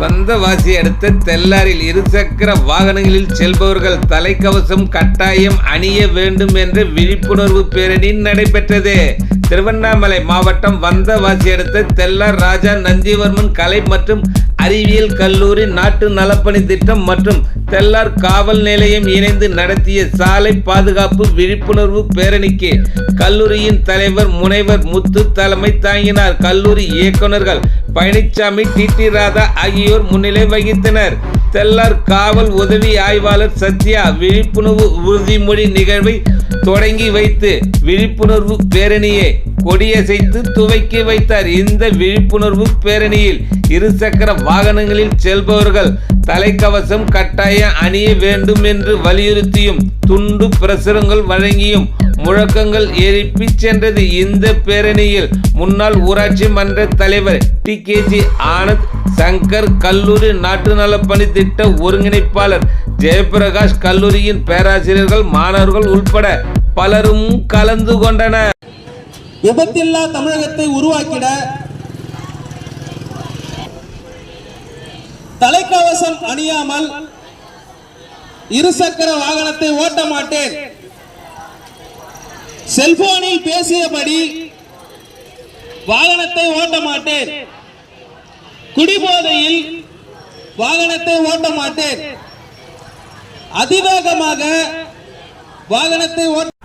வந்தவாசி அடுத்த தெல்லாரில் இருசக்கர வாகனங்களில் செல்பவர்கள் தலைக்கவசம் கட்டாயம் அணிய வேண்டும் என்ற விழிப்புணர்வு பேரணி நடைபெற்றது. திருவண்ணாமலை மாவட்டம் வந்தவாசி அடுத்த தெல்லார் ராஜா நந்திவர்மன் கலை மற்றும் அறிவியல் கல்லூரி நாட்டு நலப்பணி திட்டம் மற்றும் தெல்லார் காவல் நிலையம் இணைந்து நடத்திய சாலை பாதுகாப்பு விழிப்புணர்வு பேரணிக்கு கல்லூரியின் தலைவர் முனைவர் முத்து தலைமை தாங்கினார். கல்லூரி இயக்குனர்கள் பழனிசாமி டிடி ராதா ஆகியோர் முன்னிலை வகித்தனர். தெல்லார் காவல் உதவி ஆய்வாளர் சத்யா விழிப்புணர்வு உறுதிமொழி நிகழ்வை தொடங்கி வைத்து விழிப்புணர்வு பேரணியை கொடியசைத்து துவக்கி வைத்தார். இந்த விழிப்புணர்வு பேரணியில் இருசக்கர வாகனங்களில் செல்பவர்கள் தலைக்கவசம் கட்டாயம் அணிய வேண்டும் என்று வலியுறுத்தியும் துண்டு பிரசுரங்கள் வழங்கியும் முழக்கங்கள் எழுப்பி சென்றது. இந்த பேரணியில் முன்னாள் ஊராட்சி மன்ற தலைவர் டி. கேஜி ஆனந்த் சங்கர் கல்லூரி நாட்டு நலப்பணி திட்ட ஒருங்கிணைப்பாளர் ஜெயபிரகாஷ் கல்லூரியின் பேராசிரியர்கள் மாணவர்கள் உட்பட பலரும் கலந்து கொண்டனர். விபத்தில்லா தமிழகத்தை உருவாக்கிட தலைக்கவசம் அணியாமல் இருசக்கர வாகனத்தை ஓட்ட மாட்டேன். செல்போனில் பேசியபடி வாகனத்தை ஓட்ட மாட்டேன். குடிபோதையில் வாகனத்தை ஓட்ட மாட்டேன். அதிவேகமாக வாகனத்தை ஓட்ட